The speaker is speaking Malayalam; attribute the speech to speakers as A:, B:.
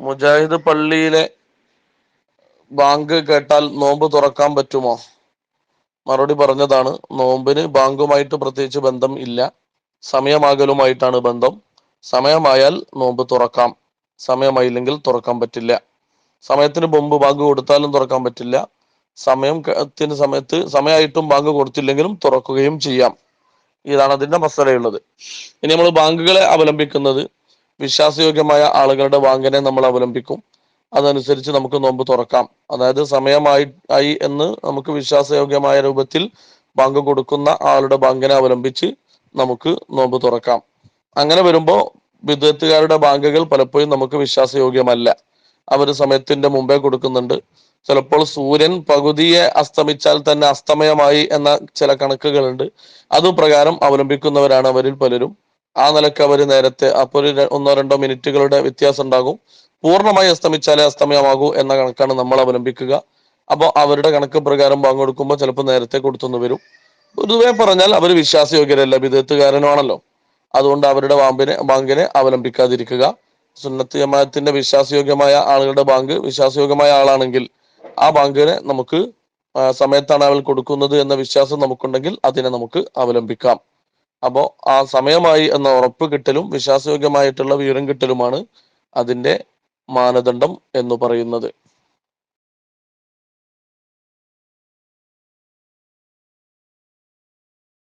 A: മുജാഹിദ് പള്ളിയിലെ ബാങ്ക് കേട്ടാൽ നോമ്പ് തുറക്കാൻ പറ്റുമോ? മറുപടി പറഞ്ഞതാണ് നോമ്പിന് ബാങ്കുമായിട്ട് പ്രത്യേകിച്ച് ബന്ധം ഇല്ല. സമയമാകലുമായിട്ടാണ് ബന്ധം. സമയമായാൽ നോമ്പ് തുറക്കാം. സമയമായില്ലെങ്കിൽ തുറക്കാൻ പറ്റില്ല. സമയത്തിന് മുമ്പ് ബാങ്ക് കൊടുത്താലും തുറക്കാൻ പറ്റില്ല. സമയം ത്തിന് സമയത്ത് സമയമായിട്ടും ബാങ്ക് കൊടുത്തില്ലെങ്കിലും തുറക്കുകയും ചെയ്യാം. ഇതാണ് അതിന്റെ മസലയുള്ളത്. ഇനി നമ്മൾ ബാങ്കുകളെ അവലംബിക്കുന്നത്. വിശ്വാസയോഗ്യമായ ആളുകളുടെ വാങ്ങനെ നമ്മൾ അവലംബിക്കും. അതനുസരിച്ച് നമുക്ക് നോമ്പ് തുറക്കാം. അതായത് സമയമായി ആയി എന്ന് നമുക്ക് വിശ്വാസയോഗ്യമായ രൂപത്തിൽ ബാങ്ക് കൊടുക്കുന്ന ആളുടെ ബാങ്കിനെ അവലംബിച്ച് നമുക്ക് നോമ്പ് തുറക്കാം. അങ്ങനെ വരുമ്പോൾ വിദഗ്ധക്കാരുടെ ബാങ്കുകൾ പലപ്പോഴും നമുക്ക് വിശ്വാസയോഗ്യമല്ല. അവർ സമയത്തിന്റെ മുമ്പേ കൊടുക്കുന്നുണ്ട്. ചിലപ്പോൾ സൂര്യൻ പകുതിയെ അസ്തമിച്ചാൽ തന്നെ അസ്തമയമായി എന്ന ചില കണക്കുകളുണ്ട്. അതുപ്രകാരം അവലംബിക്കുന്നവരാണ് അവരിൽ പലരും. ആ നിലയ്ക്ക് അവർ നേരത്തെ അപ്പോൾ ഒരു ഒന്നോ രണ്ടോ മിനിറ്റുകളുടെ വ്യത്യാസം ഉണ്ടാകും പൂർണമായി അസ്തമിച്ചാലേ അസ്തമയമാകൂ എന്ന കണക്കാണ് നമ്മൾ അവലംബിക്കുക. അപ്പോൾ അവരുടെ കണക്ക് പ്രകാരം ബാങ്ക് കൊടുക്കുമ്പോൾ ചിലപ്പോൾ നേരത്തെ കൊടുത്തുനിന്ന് വരും. പൊതുവെ പറഞ്ഞാൽ അവർ വിശ്വാസയോഗ്യരല്ല വിദഗ്ധകാരനാണല്ലോ അതുകൊണ്ട് അവരുടെ ബാമ്പിനെ ബാങ്കിനെ അവലംബിക്കാതിരിക്കുക. സുന്നത്ത് ജമാഅത്തിന്റെ വിശ്വാസയോഗ്യമായ ആളുകളുടെ ബാങ്ക് വിശ്വാസയോഗ്യമായ ആളാണെങ്കിൽ ആ ബാങ്കിനെ നമുക്ക് സമയത്താണ് അവൾ കൊടുക്കുന്നത് എന്ന വിശ്വാസം നമുക്കുണ്ടെങ്കിൽ അതിനെ നമുക്ക് അവലംബിക്കാം. അപ്പോ ആ സമയമായി എന്ന ഉറപ്പ് കിട്ടലും വിശ്വാസയോഗ്യമായിട്ടുള്ള വിവരം കിട്ടലുമാണ് അതിന്റെ മാനദണ്ഡം എന്ന് പറയുന്നത്.